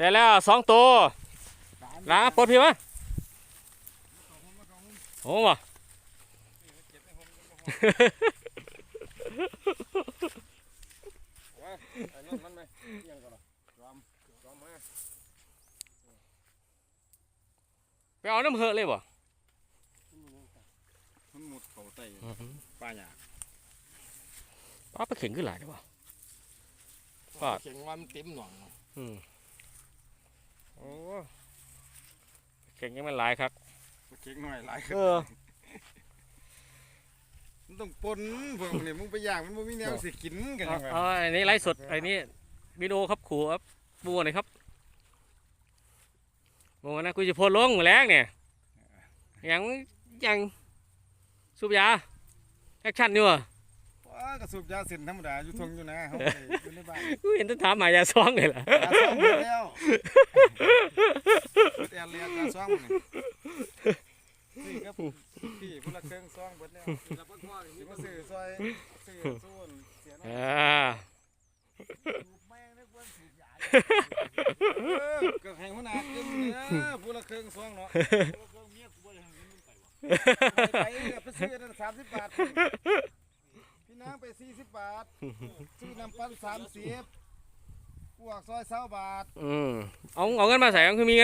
ได้แล้วสองตัวล้างปลดพี่มะโอ้บ่อันนั้นมันไหมยังก่อนรอมรอมมาไปเอาน้ำเหอะเลยบ่มันหมดเขาไตปลาหยาป้าไปเข่งขึ้นหลายเด้อบ่ปาดเข่งว่ามันเต็มหน่องอืมโอ้ เข่งยังมันหลายครับเข่งหน่อยหลายเออมันต้องปนพวกนี้มึงไปย่างมันบ่มีแนวสิกินกันเอายังไงเอาอันนี้ไลฟ์สดอันนี้วิดีโอครับขู่ครับบัวหน่อยครับบัวนะกูจะโพสต์ลงมื้อแรงเนี่ยยังยังสูบยาแอคชั่นอยู่อะว้ากระสูบยาเส้นธรรมดาอยู่ทงอยู่นะเฮาไปอยู่ในบ้านกูเห็นต้องถามหมายาซองเลยล่ะยาซ่องหมดแล้วเบิดแอนเลียนยา ซ่องนี่นี่ครับพี่พุ่นละเครื่องซ่องเบิดแล้วแล้วพ่อสิมาซื้อซอยซื้อซูนเสียน้อยอ่าแม่งนึกว่าสูบยาเออก็ให้หัวหน้ากินเนี่ยพุ่นละเครื่องซ่องเนาะไปไปซื้อนั่นสามสิบบาทพี่นางไปสี่สิบบาทซื้อน้ำปั้นสามสิบพวกซอยเศร้าบาทอืมเอาเอาเงินมาใส่ก็คือมีเงิน